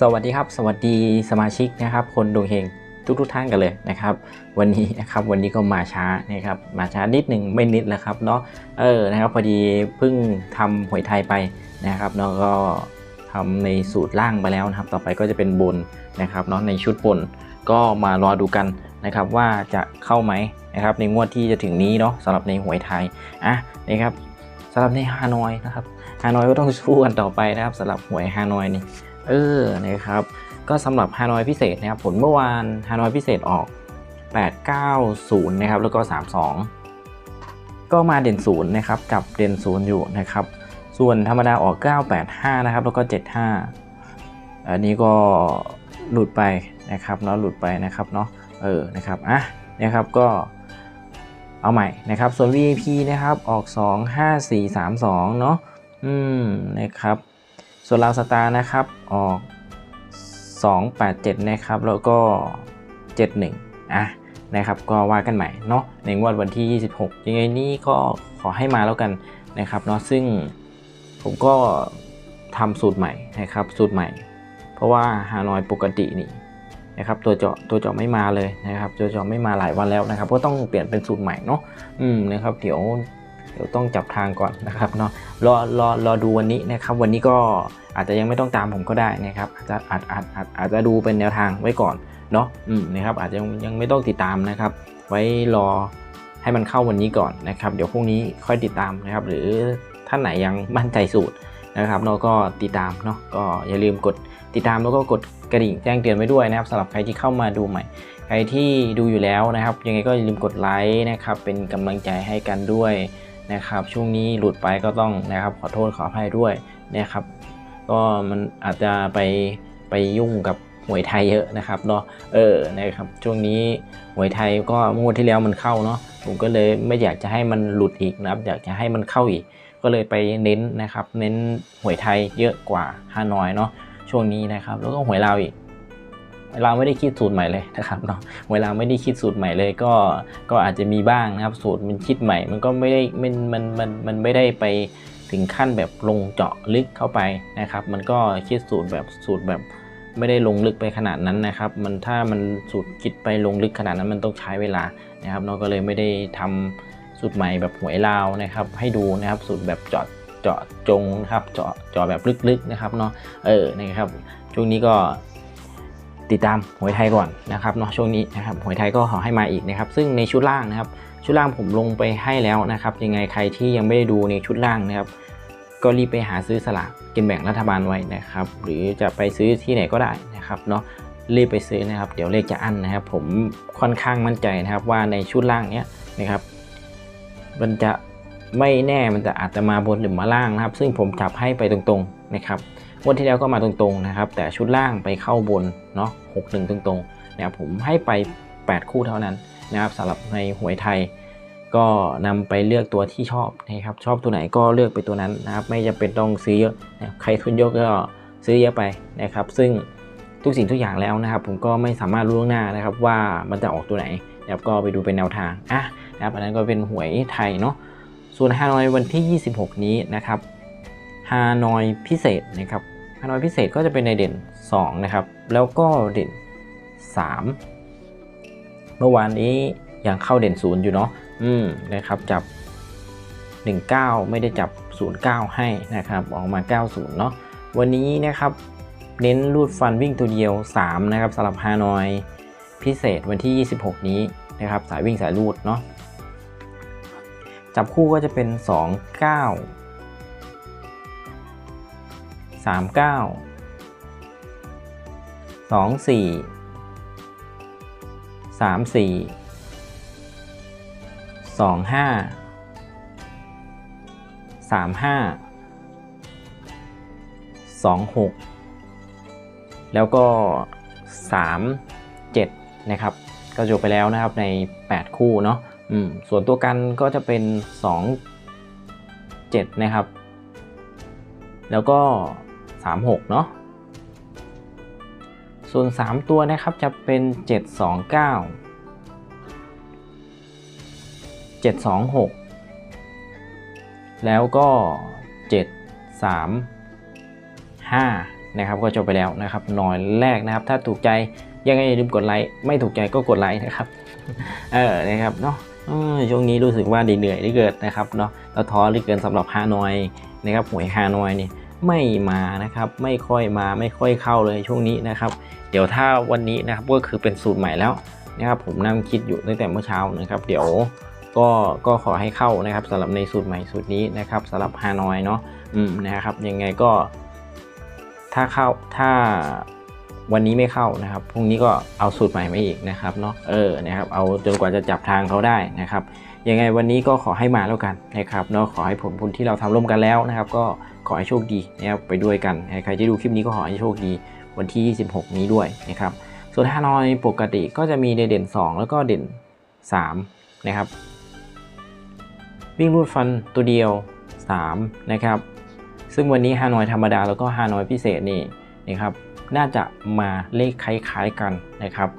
สวัสดีครับ สวัสดีสมาชิกนะครับ คนดวงเฮงทุกทุกๆท่านกันเลยนะครับ วันนี้นะครับวันนี้ก็มาช้านะครับมาช้านิดหนึ่งไม่นิดแล้วครับเนาะเออนะครับพอดีเพิ่งทำหวยไทยไปนะครับแล้วก็ทำในสูตรล่างไปแล้วนะครับ ต่อไปก็จะเป็นบนนะครับเนาะในชุดบนก็มารอดูกันนะครับว่าจะเข้าไหมนะครับในงวดที่จะถึงนี้เนาะสำหรับในหวยไทยอะนะครับสำหรับในฮานอยนะครับฮานอยก็ต้องสู้กันต่อไปนะครับสำหรับหวยฮานอยนี่ เออนะครับ ก็สำหรับฮานอยพิเศษนะครับ ผลเมื่อวานฮานอยพิเศษออก 890 นะครับ แล้วก็ 32 ก็มาเด่นศูนย์นะครับกับเด่นศูนย์อยู่นะครับ ส่วนธรรมดาออก 985 นะครับ แล้วก็ 75 อันนี้ก็หลุดไปนะครับเนาะหลุดไปนะครับเนาะเออนะครับอะนะครับก็เอาใหม่นะครับ ส่วน VIP นะครับออก 25432 เนาะอืมนะครับ ส่วนลาวสตาร์นะครับออก 287 นะครับ แล้วก็ 71 อะนะครับ ก็ว่ากันใหม่เนาะในงวดวันที่ 26 ยังไงนี่ก็ขอให้มาแล้วกันนะครับเนาะซึ่งผมก็ทำสูตรใหม่นะครับสูตรใหม่ เพราะว่าฮานอยปกตินี่นะครับตัวเจาะตัวเจาะไม่มาเลยนะครับตัวเจาะไม่มาหลายวันแล้วนะครับ ก็ต้องเปลี่ยนเป็นสูตรใหม่เนาะอืมนะครับ เดี๋ยว เดี๋ยวต้องจับทางก่อนนะครับเนาะรอรอรอดูวันนี้นะครับวันนี้ก็อาจจะยังไม่ต้องตามผมก็ได้นะครับอาจจะอาจอาจอาจอาจจะดูเป็นแนวทางไว้ก่อนเนาะอืมนะครับอาจจะยังไม่ต้องติดตามนะครับ ไว้รอให้มันเข้าวันนี้ก่อนนะครับ เดี๋ยวพรุ่งนี้ค่อยติดตามนะครับ หรือท่านไหนยังมั่นใจสูตรนะครับเนาะก็ติดตามเนาะก็อย่าลืมกดติดตามแล้วก็กดกระดิ่งแจ้งเตือนไว้ด้วยนะครับสำหรับใครที่เข้ามาดูใหม่ ใครที่ดูอยู่แล้วนะครับ ยังไงก็อย่าลืมกดไลค์นะครับเป็นกำลังใจให้กันด้วย นะครับ ช่วงนี้หลุดไปก็ต้องนะครับ ขอโทษขออภัยด้วยนะครับ ก็มันอาจจะไปไปยุ่งกับหวยไทยเยอะนะครับเนาะเออนะครับ ช่วงนี้หวยไทยก็งวดที่แล้วมันเข้าเนาะผมก็เลยไม่อยากจะให้มันหลุดอีกนะครับ อยากจะให้มันเข้าอีก ก็เลยไปเน้นนะครับ เน้นหวยไทยเยอะกว่าฮานอยเนาะช่วงนี้นะครับ แล้วก็หวยลาวอีก เราไม่ได้คิดสูตรใหม่เลยนะครับเนาะเวลาไม่ได้คิดสูตรใหม่เลยก็ก็อาจจะมีบ้างนะครับสูตรมันคิดใหม่ มันก็ไม่ได้มันมันมันมันไม่ได้ไปถึงขั้นแบบลงเจาะลึกเข้าไปนะครับ มันก็คิดสูตรแบบสูตรแบบไม่ได้ลงลึกไปขนาดนั้นนะครับ มันถ้ามันสูตรคิดไปลงลึกขนาดนั้นมันต้องใช้เวลานะครับเนาะก็เลยไม่ได้ทำสูตรใหม่แบบหวยลาวนะครับ ให้ดูนะครับสูตรแบบเจาะเจาะจงนะครับเจาะเจาะแบบลึกๆนะครับเนาะเออนะครับช่วงนี้ก็ ติดตามหวยไทยก่อนนะครับเนาะช่วงนี้นะครับหวยไทยก็ขอให้มาอีกนะครับ ซึ่งในชุดล่างนะครับ ชุดล่างผมลงไปให้แล้วนะครับ ยังไงใครที่ยังไม่ได้ดูในชุดล่างนะครับ ก็รีบไปหาซื้อสลากกินแบ่งรัฐบาลไว้นะครับ หรือจะไปซื้อที่ไหนก็ได้นะครับเนาะรีบไปซื้อนะครับ เดี๋ยวเลขจะอั้นนะครับ ผมค่อนข้างมั่นใจนะครับว่าในชุดล่างเนี้ยนะครับ มันจะไม่แน่มันจะอาจจะมาบนหรือมาล่างนะครับ ซึ่งผมจับให้ไปตรงๆนะครับ งวดที่แล้วก็มาตรงๆนะครับ แต่ชุดล่างไปเข้าบนเนาะหกหนึ่งตรงๆนะครับผมให้ไป 8 คู่เท่านั้นนะครับสำหรับในหวยไทย ก็นำไปเลือกตัวที่ชอบนะครับชอบตัวไหนก็เลือกไปตัวนั้นนะครับไม่จำเป็นต้องซื้อเยอะนะคใครทุนเยอะก็ซื้อเยอะไปนะครับ ซึ่งทุกสิ่งทุกอย่างแล้วนะครับ ผมก็ไม่สามารถรู้ล่วงหน้านะครับว่ามันจะออกตัวไหนนะครับก็ไปดูเป็นแนวทางอะนะครับอันนั้นก็เป็นหวยไทยเนาะส่วนฮานอยวันที่ 26 นี้นะครับฮานอยพิเศษนะครับานอยพิเศษก็จะเป็นในเด่น 2 นะครับ แล้วก็เด่น 3 เมื่อวานนี้ยังเข้าเด่น 0 อยู่เนาะอืมนะครับจับ 19 ไม่ได้จับ 09 ให้นะครับ ออกมา 90 เนาะวันนี้นะครับเน้นรูดฟันวิ่งตัวเดียว 3 นะครับสำหรับฮานอยพิเศษวันที่ 26 นี้นะครับ สายวิ่งสายรูดเนาะจับคู่ก็จะเป็น 2 9 สามเก้าสองสี่สามสี่สองห้าสามห้าสองหกแล้วก็สามเจ็ดนะครับ ก็จบไปแล้วนะครับใน 8 คู่เนาะส่วนตัวกันก็จะเป็น 2 7 นะครับ แล้วก็ 36 เนาะส่วน 3 ตัวนะครับจะเป็น 729 726 แล้วก็ 7 3 5 นะครับก็จบไปแล้วนะครับหน่อยแรกนะครับ ถ้าถูกใจยังไงอย่าลืมกดไลค์ไม่ถูกใจก็กดไลค์นะครับเออนะครับเนาะช่วงนี้รู้สึกว่าเหนื่อยเหลือเกินนะครับเนาะเราท้อเหลือเกินสำหรับฮานอยนะครับหวยฮานอยนี่ ไม่มานะครับ ไม่ค่อยมาไม่ค่อยเข้าเลยช่วงนี้นะครับ เดี๋ยวถ้าวันนี้นะครับก็คือเป็นสูตรใหม่แล้วนะครับ ผมนั่งคิดอยู่ตั้งแต่เมื่อเช้านะครับ เดี๋ยวก็ก็ขอให้เข้านะครับสำหรับในสูตรใหม่สูตรนี้นะครับสำหรับฮานอยเนาะอืมนะครับยังไงก็ ถ้าเข้าถ้าวันนี้ไม่เข้านะครับ พรุ่งนี้ก็เอาสูตรใหม่มาอีกนะครับเนาะ เออ นะครับ เอาจนกว่าจะจับทางเขาได้นะครับ ยังไงวันนี้ก็ขอให้มาแล้วกันนะครับเนาะ ขอให้ผลบุญที่เราทำร่วมกันแล้วนะครับ ก็ ขอให้โชคดีนะครับไปด้วยกัน ใครที่ดูคลิปนี้ก็ขอให้โชคดีวันที่ 26 นี้ด้วยนะครับ ส่วนฮานอยปกติก็จะมีเด่น 2 แล้วก็เด่น 3 นะครับ วิ่งรูดฟันตัวเดียว 3 นะครับ ซึ่งวันนี้ฮานอยธรรมดาแล้วก็ฮานอยพิเศษนี่นะครับ น่าจะมาเลขคล้ายๆกันนะครับ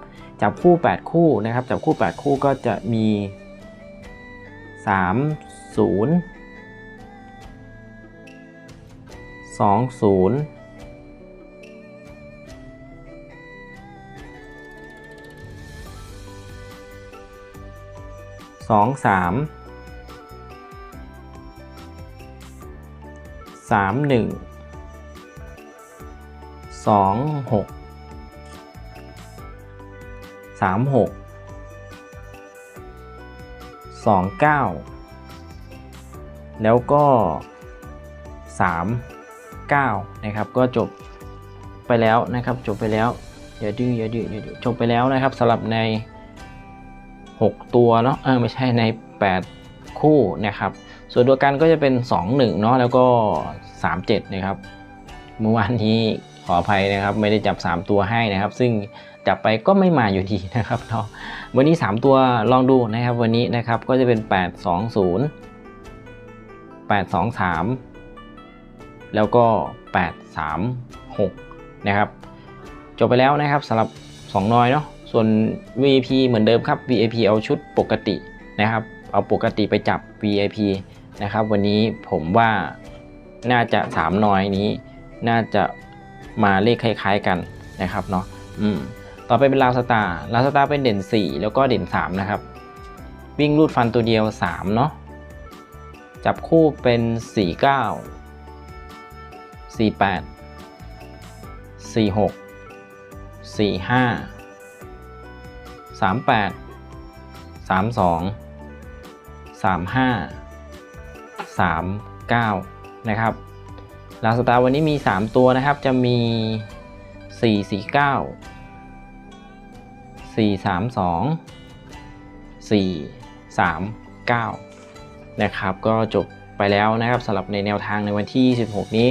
จับคู่ 8 คู่นะครับ จับคู่ 8 คู่ก็จะมี 3 0 2 0สองสามสามหนึ่งสองหกสามหกสองเก้าแล้วก็สาม เก้านะครับ ก็จบไปแล้วนะครับ จบไปแล้วอย่าดื้ออย่าดื้ออย่าดื้อจบไปแล้วนะครับสำหรับใน 6 ตัวเนาะเออไม่ใช่ใน 8 คู่นะครับ ส่วนตัวกันก็จะเป็น 2 1เนาะแล้วก็ 3 7 นะครับเมื่อวานนี้ขออภัยนะครับ ไม่ได้จับ 3 ตัวให้นะครับ ซึ่งจับไปก็ไม่มาอยู่ดีนะครับเนาะวันนี้ 3 ตัวลองดูนะครับ วันนี้นะครับก็จะเป็น 8 2 0 8 2 3 แล้วก็ 8 3 6 นะครับ จบไปแล้วนะครับสำหรับ 2 น้อยเนาะส่วน VIP เหมือนเดิมครับ VIP เอาชุดปกตินะครับ เอาปกติไปจับ VIP นะครับ วันนี้ผมว่าน่าจะ 3 น้อยนี้ น่าจะมาเลขคล้ายๆกันนะครับเนาะอืมต่อไปเป็นลาวสตาร์ลาวสตาร์เป็นเด่น 4 แล้วก็เด่น 3 นะครับ วิ่งรูดฟันตัวเดียว 3 เนาะจับคู่เป็น 49 48 46 45 38 32 35 39 นะครับลาสตาร์วันนี้มี 3 ตัวนะครับ จะมี 449 432 439 นะครับ ก็จบไปแล้วนะครับสำหรับในแนวทางในวันที่26นี้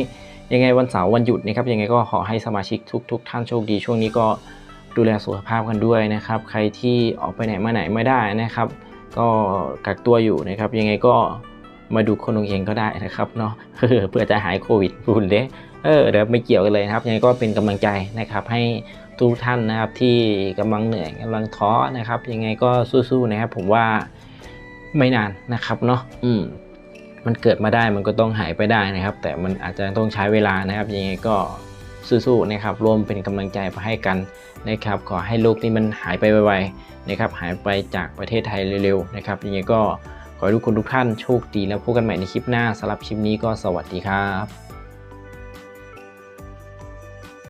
ยังไงวันเสาร์วันหยุดนะครับยังไงก็ขอให้สมาชิกทุกๆท่านโชคดี ช่วงนี้ก็ดูแลสุขภาพกันด้วยนะครับ ใครที่ออกไปไหนมาไหนไม่ได้นะครับ ก็กักตัวอยู่นะครับ ยังไงก็มาดูคนองเองก็ได้นะครับเนาะเพื่อจะหายโควิดพูดเลยเออเดี๋ยวไม่เกี่ยวกันเลยนะครับ ยังไงก็เป็นกำลังใจนะครับ ให้ทุกท่านนะครับที่กำลังเหนื่อยกำลังท้อนะครับ ยังไงก็สู้ๆนะครับ ผมว่าไม่นานนะครับเนาะอืม มันเกิดมาได้มันก็ต้องหายไปได้นะครับ แต่มันอาจจะต้องใช้เวลานะครับยังไงก็สู้ๆนะครับร่วมเป็นกำลังใจไปให้กันนะครับ ขอให้โรคนี้มันหายไปไวๆนะครับ หายไปจากประเทศไทยเร็วๆนะครับยังไงก็ขอให้ทุกคนทุกท่านโชคดีแล้วพบกันใหม่ในคลิปหน้าสำหรับคลิปนี้ก็สวัสดีครับ